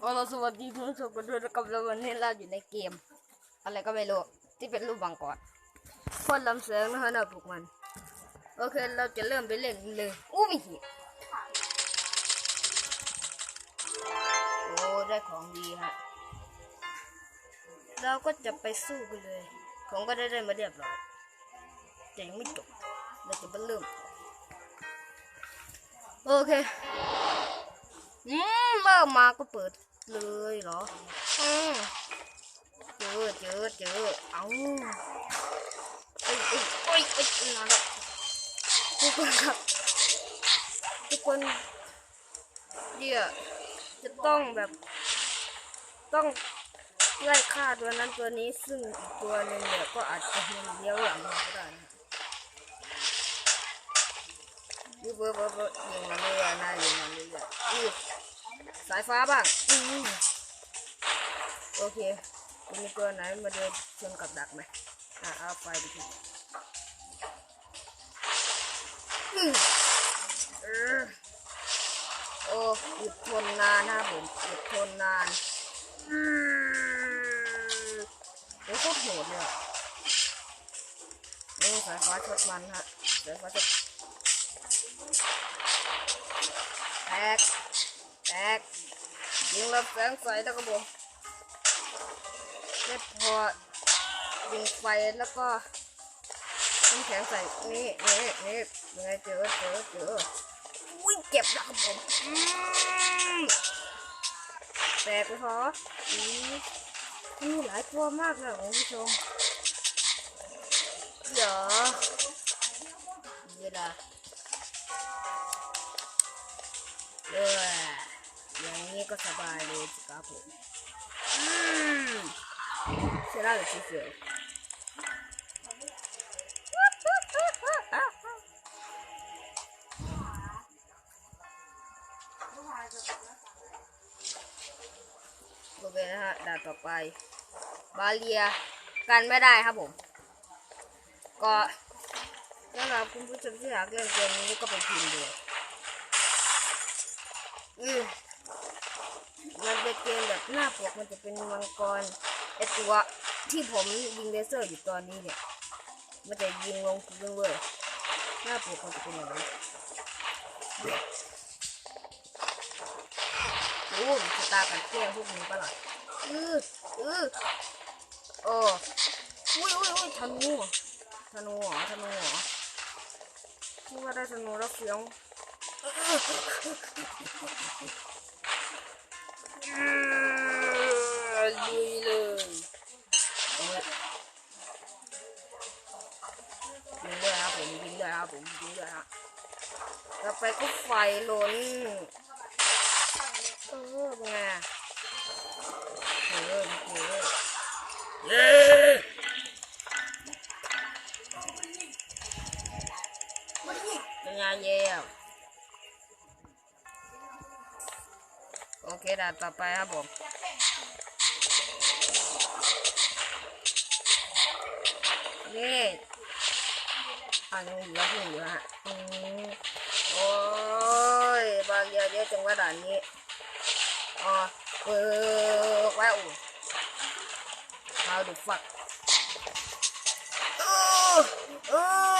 โอ้เราสวัสดีคุณผู้ชมกันด้วยนะครับแล้ววันนี้เราอยู่ในเกม อะไรก็ไม่รู้ที่เป็นรูปบังกรโคนลำเสียงนะฮะนะพวกมัน โอเคเราจะเริ่มไปเล่นเลยอู้มีหีโอ้ได้ของดีฮะเราก็จะไปสู้กันเลย ของก็ได้ได้มาเรียบร้อยแต่ยังไม่จบเราจะไปเริ่มโอเค อืมเริ่มมาก็เปิด เลยเหรออืมเจอเจอเจอเอาเอ้ยเอ้ยเอ้ยเอ้ยนั่นแหละทุกคนครับทุกคนเดี๋ยวจะต้องแบบ ต้องไล่ฆ่าตัวนั้นตัวนี้ซึ่งอีกตัวหนึงเนี่ยก็อาจจะมันเลี้ยวหลังมาได้นะยูเบอร์เบอร์เบอร์ยิงมาเรื่อยนะยิงมาเรื่อยอือ สายฟ้าบ้างโอเคมีตัวไหนมาเดินชนกับดักไหมอะเอาไฟไปทีอื้อเออโอ้อดทนนานนะผมอดทนนานโอ้โคตรโหดเลยอะนี่สายฟ้าช็อตมันฮะสายฟ้าช็อตแตก แตกยิงรับแสงไฟแล้วก็ผมเสร็จพอยิงไฟแล้วก็น้ำแข็งใส่นี่นี่นี่ยังไงเจอเจอเจออุ้ยเจ็บนะครับผมแตกไปพออืมมีหลายตัวมากเลยคุณผู้ชมเดี๋ยวเวลาเอออย่าง นี้ก็สบายเลยสิครับผมอืมเสร็จแล้วเหรอชิเสือโอเคนะฮะด่านต่อไป บาเลีย กันไม่ได้ครับผม ก็สำหรับคุณผู้ชมที่อยากเล่นเกมนี้ก็ไปพิมพ์ดูอืม มันเป็นเกมแบบหน้าปกมันจะเป็นมังกรไอตัวที่ผมยิงเลเซอร์อยู่ตอนนี้เนี่ย มันจะยิงลงพื้นเว้ยหน้าปกมันจะเป็นอย่างนี้โอ้ชะตากันแกล้งพวกนี้ปะล่ะอืออือโอ้อุ้ยอุ้ยอุ้ยธนูธนูหรอธนูหรอคิดว่าได้ธนูแล้วเฟี้ยว ลุยเลยโอ้ยยิงด้วยครับผมยิงด้วยครับผมยิงด้วยฮะต่อไปก็ไฟล้นเออเป็นไงเออโอเคเย้เป็นไงเย่โอเคด่านต่อไปครับผม นี่อันยังเหลืออยู่ฮะอืมโอ้ยบางเยอะเยอะจังว่าด่านนี้อ๋อเออว้าว how the fuck เออเออเออ